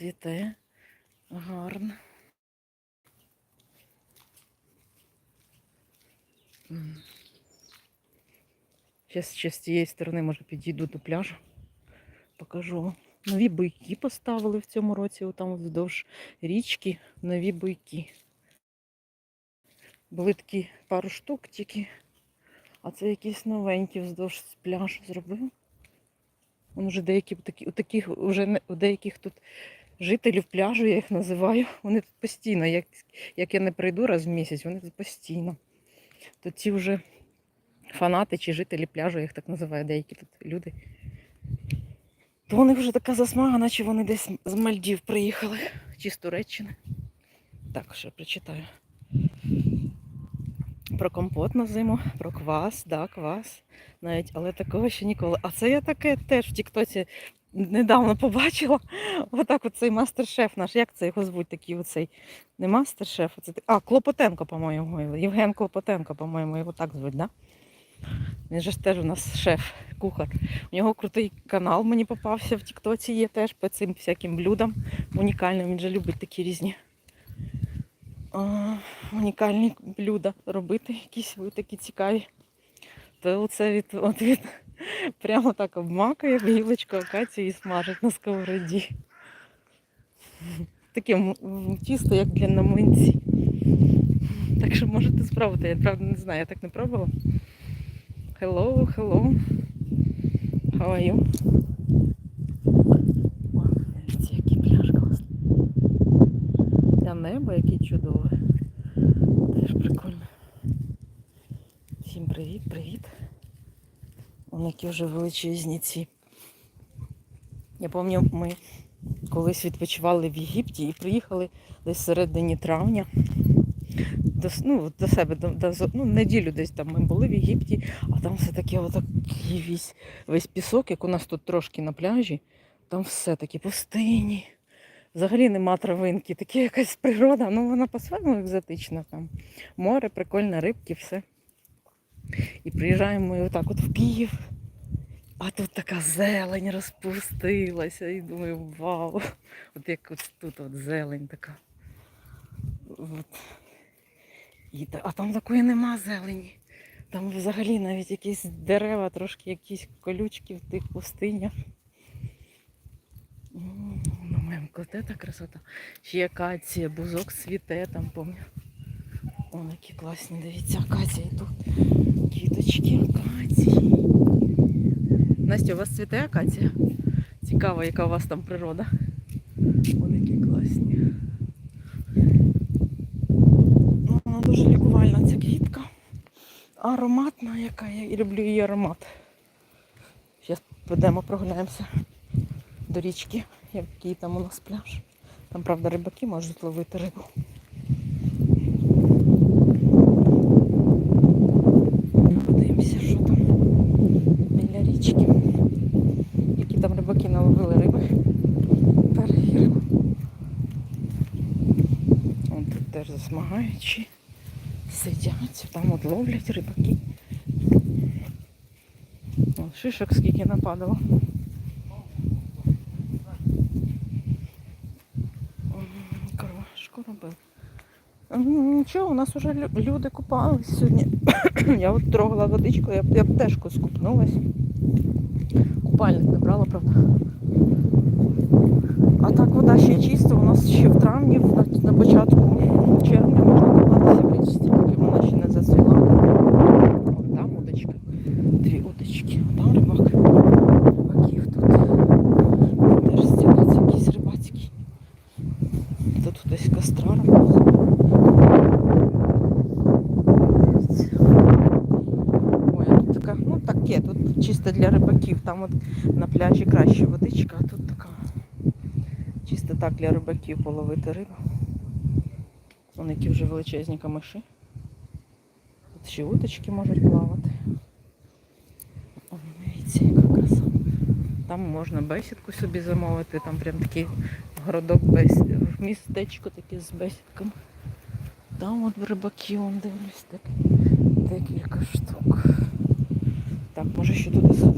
цвіте. Гарно. Зараз ще з цієї сторони, може, підійду до пляжу. Покажу. Нові буйки поставили в цьому році, отам вздовж річки нові буйки. Були такі пару штук тільки, а це якісь новенькі вздовж пляжу зробив. Вон вже деякі у таких у деяких тут жителів пляжу, я їх називаю. Вони тут постійно, як, як я не прийду раз в місяць, вони тут постійно. То ті вже фанати чи жителі пляжу, я їх так називаю, деякі тут люди. То вони вже така засмага, наче вони десь з Мальдів приїхали, чи з Туреччини. Так, ще прочитаю. Про компот на зиму, про квас, да, квас. Навіть, але такого ще ніколи. А це я таке теж в Тіктоці недавно побачила. Отак оцей мастер-шеф наш. Як це його звуть? Такий оцей не мастер-шеф, а це а, Клопотенко, по-моєму. Євген Клопотенко, по-моєму, його так звуть, да? Він же ж теж у нас шеф, кухар. У нього крутий канал мені попався в Тіктоці є теж по цим всяким блюдам унікальним. Він же любить такі різні а, унікальні блюда робити, якісь такі цікаві. То оце від, от від прямо так обмакує гілочку акацію і смажить на сковороді. Таке тісто, як для наминці. Так що можете спробувати. Я правда не знаю, я так не пробувала. Hello, hello. How are you? Який пляж класний. Та небо яке чудове. Теж прикольно. Всім привіт, Які вже величезні ці. Я пам'ятаю, ми колись відпочивали в Єгипті і приїхали десь середині травня. До, ну, до себе, до, до, ну, неділю десь там ми були в Єгипті, а там все таке отакий весь, весь пісок, як у нас тут трошки на пляжі, там все такі пустині. Взагалі нема травинки, таке якась природа, ну вона по-своєму екзотична там. Море, прикольне, рибки, все. І приїжджаємо ми отак от в Київ. А тут така зелень розпустилася. І думаю, вау. От як от тут от зелень така. От. І, а там такої нема зелені. Там взагалі навіть якісь дерева, трошки якісь колючки в тих пустинях. М, Ну, мемко, та красота. Ще акація, бузок цвіте там, пам'ятаю. Вон які класні, дивіться, акація і тут. Квіточки акації. Настя, у вас цвіте акація? Цікаво, яка у вас там природа. Вони які класні. Ну, Вона дуже лікувальна ця квітка. Ароматна яка, я люблю її аромат. Зараз підемо прогуляємося до річки, який там у нас пляж. Там, правда, рибаки можуть ловити рибу. Подивимося, що там біля річки. Які там рибаки наловили риби. Перевіримо. Вон тут теж засмагаючі. Сидять, там от ловлять рибаки. О, шишок скільки нападало. М, Крошку робив. Нічого, у нас вже люди купались сьогодні. я от трогала водичку, я б теж скупнулась. Купальник не правда. А так вода ще чиста, у нас ще в травні, на, на початку червня можна купатися в річці, поки вона ще не зацвіла. Вон там удочка. Дві удочки. Там рибак. Рибаків тут. Теж стілиться якийсь рибацький. Тут хтось костра робить. Ой, а тут така, ну таке, тут чисто для рибаків. Там от на пляжі краще водичка, а тут така. Чисто так для рибаків половити рибу. Вон які вже величезні камиші. Тут ще уточки можуть плавати. Там можна бесідку собі замовити, там прям такий городок бес... містечко таке з бесідками. Там от рибаки, вон дивлюсь, так, декілька штук. Так, може ще туди садити водичку.